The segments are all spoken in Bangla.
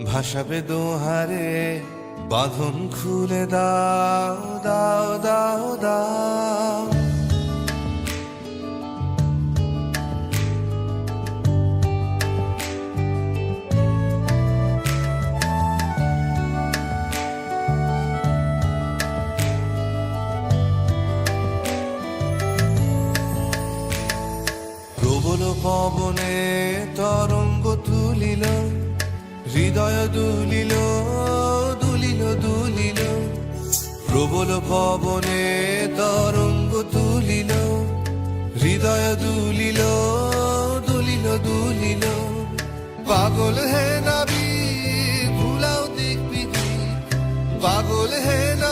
ভাসাবে দোহারে বাঁধন খুলে দাও দাও দাও দাও। পবনে তরঙ্গ তুলিল হৃদয় দুলিল দুলিল দুলিল। প্রবল পবনে তরঙ্গ তুলিল। হৃদয় দুলিল দুলিল দুলিল। পাগল হে নাবি, ভুলাও দিক বিধি পাগল হে নবী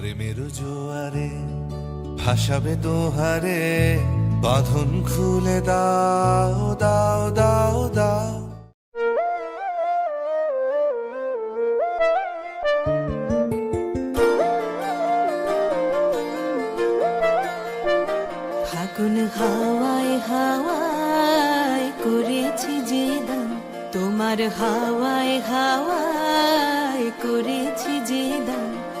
প্রেমের জোয়ারে ভাসাবে দোহারে, বাঁধন খুলে দাও দাও দাও দাও। ফাগুন হাওয়ায় হাওয়ায় করেছি যে দান তোমার হাওয়ায় হাওয়ায় করেছি যে দান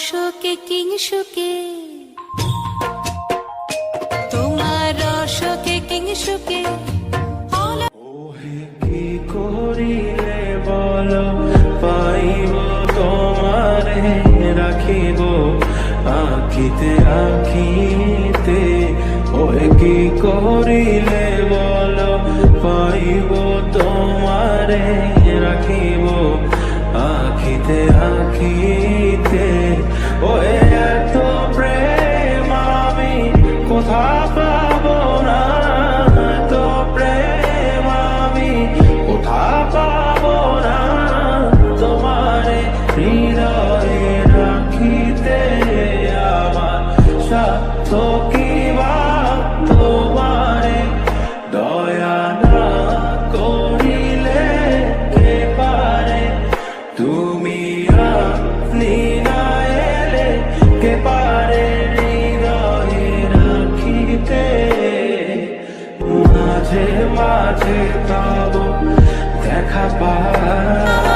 রসকে কিংসুকে তোমার রসকে কিংসুকে কি করিলে বল, পাইব তোমারে, রাখিব আখিতে আখিতে। বল, পাইব রাখিব ভরসা তো কি দয়া না কে পারে? তুমি কে পারে মাঝে মাঝে তব দেখা পায়।